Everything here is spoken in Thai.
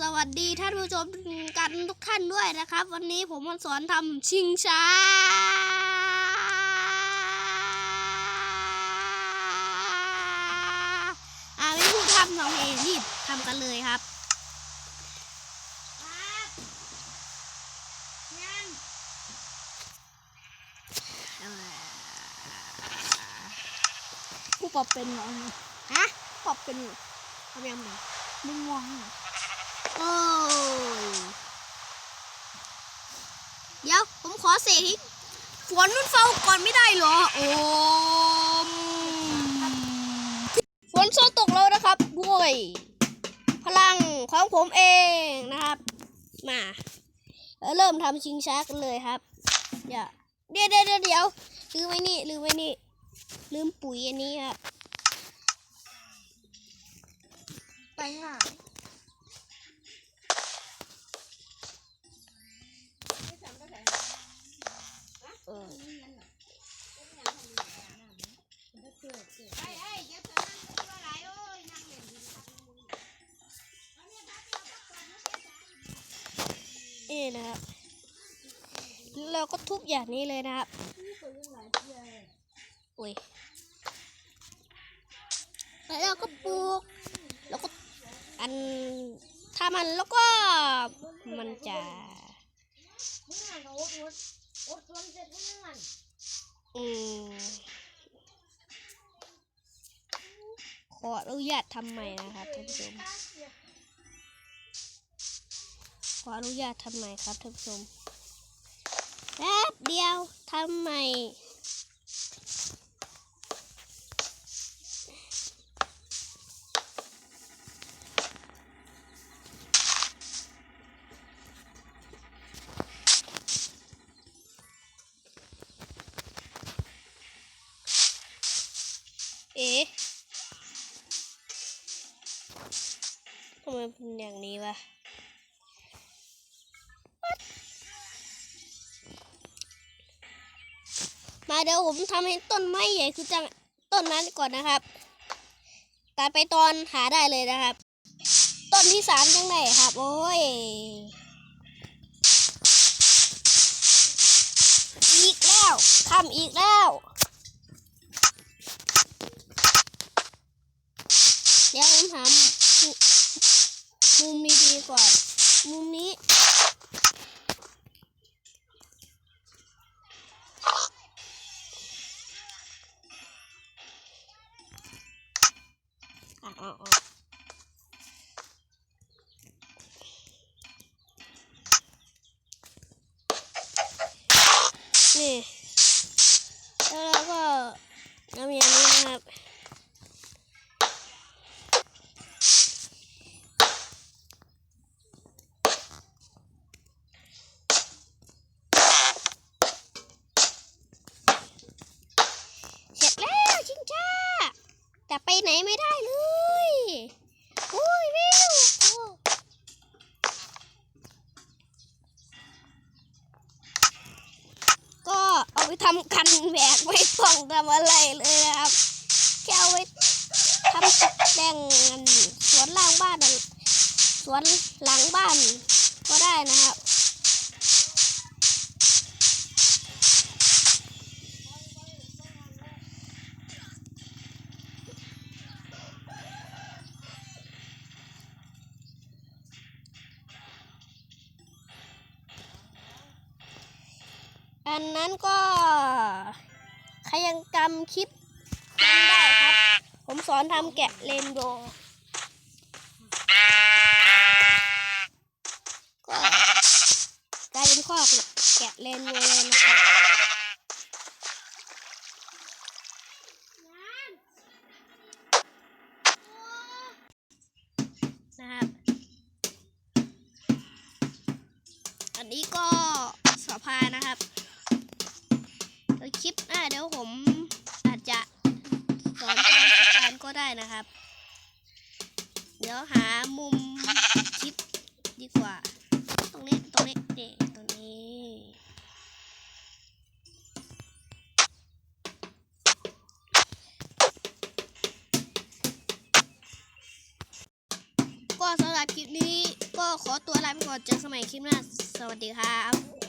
สวัสดีท่านผู้ชมกันทุกท่านด้วยนะครับ วันนี้ผมมาสอนทำชิงช้า อ่าไม่พูดทำทำเองรีบทำกันเลยครับผู้ปรับเป็นเหรอฮะปรับเป็นเหรอทำยังไงมึงมองเหรอ โอ้ยเดี๋ยวผมขอเสกฝนมันเฝ้าก่อนไม่ได้เหรอ โอ้ฝนโซตกแล้วนะครับด้วยพลังของผมเองนะครับ มาเริ่มทำชิงช้ากันเลยครับเดี๋ยวเดี๋ยวเดี๋ยวเดี๋ยวเดี๋ยวลืมไว้นี่ลืมไว้นี่ลืมปุ๋ยอันนี้ครับไปง่าย นี่นะครับเราก็ทุบอย่างนี้เลยนะครับอุ้ยแล้วเราก็ปลูก แล้วก็อันถ้ามันแล้วก็มันจะอืมขออนุญาตทำใหม่นะครับท่านผู้ชม ออนุญาตทำใหม่ครับท่านผู้ชมแป๊บเดียวทำใหม่เอ๊ะทำไมเป็นอย่างนี้วะ มาเดี๋ยวผมทำให้ต้นไม้ใหญ่คือจังต้นนั้นก่อนนะครับตัดไปตอนหาได้เลยนะครับ ต้นที่สามจังไหนครับ โอ้ยอีกแล้วทำอีกแล้วเดี๋ยวผมหามุมุมดีๆก่อน มุมนี้ เอาเอานี่ แล้วเราก็ทำยานี้นะครับเสร็จแล้วชิงช้าแต่ไปไหนไม่ได้เลยอุ้ยวิวโอ้ก็เอา ไปทำกันแบกไม่ต้องทำอะไรเลยนะครับ แค่เอาไว้ทำตกแต่งสวนล่างบ้านอันสวนหลังบ้านก็ได้นะครับ อันนั้นก็ใครยังจำคลิปนั้นได้ครับ ผมสอนทำแกะเรนโบว์ก็กลายเป็นข้อแกะเรนโบว์เลยนะครับนะครับอันนี้ก็สะพานนะครับ คลิปหน้าเดี๋ยวผมอาจจะสอนทำสะพานก็ได้นะครับ เดี๋ยวหามุมคลิปดีกว่า ตรงนี้ตรงนี้นี่ตรงนี้ก็สำหรับคลิปนี้ก็ขอตัวลาไปก่อนเจอกันใหม่คลิปหน้า สวัสดีครับ